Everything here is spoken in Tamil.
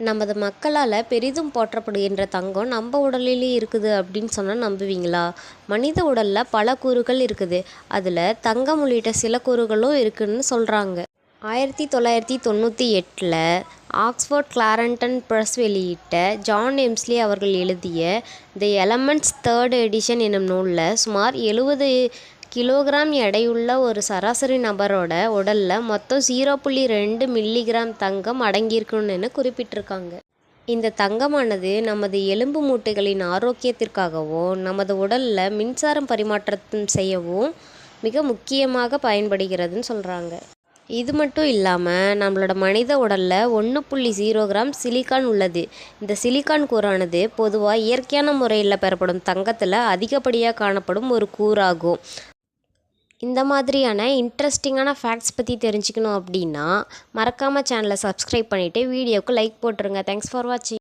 நமது மக்களால் பெரிதும் போற்றப்படுகின்ற தங்கம் நம்ம உடலிலே இருக்குது அப்படின்னு சொன்னால் நம்புவீங்களா? மனித உடலில் பல கூறுகள் இருக்குது. அதில் தங்கம் உள்ளிட்ட சில கூறுகளும் இருக்குதுன்னு சொல்கிறாங்க ஆயிரத்தி தொள்ளாயிரத்தி தொண்ணூற்றி எட்டில் ஆக்ஸ்ஃபோர்ட் கிளாரண்டன் ப்ரெஸ் வெளியிட்ட ஜான் எம்ஸ்லி அவர்கள் எழுதிய தி எலமெண்ட்ஸ் தேர்ட் எடிஷன் எனும் நூலில் சுமார் எழுபது கிலோகிராம் எடையுள்ள ஒரு சராசரி நபரோட உடலில் மொத்தம் ஜீரோ புள்ளி ரெண்டு மில்லிகிராம் தங்கம் அடங்கியிருக்குன்னு குறிப்பிட்டிருக்காங்க. இந்த தங்கமானது நமது எலும்பு மூட்டைகளின் ஆரோக்கியத்திற்காகவும் நமது உடலில் மின்சாரம் பரிமாற்றம் செய்யவும் மிக முக்கியமாக பயன்படுகிறதுன்னு சொல்கிறாங்க இது மட்டும் இல்லாமல் நம்மளோட மனித உடலில் ஒன்று புள்ளி ஜீரோ கிராம் சிலிக்கான் உள்ளது. இந்த சிலிக்கான் கூறானது பொதுவாக இயற்கையான முறையில் பெறப்படும் தங்கத்தில் அதிகப்படியாக காணப்படும் ஒரு கூறாகும். இந்த மாதிரியான இன்ட்ரெஸ்டிங்கான ஃபேக்ட்ஸ் பற்றி தெரிஞ்சுக்கணும் அப்படின்னா மறக்காமல் சேனலை சப்ஸ்கிரைப் பண்ணிவிட்டு வீடியோவுக்கு லைக் போட்டுருங்க. தேங்க்ஸ் ஃபார் வாட்சிங்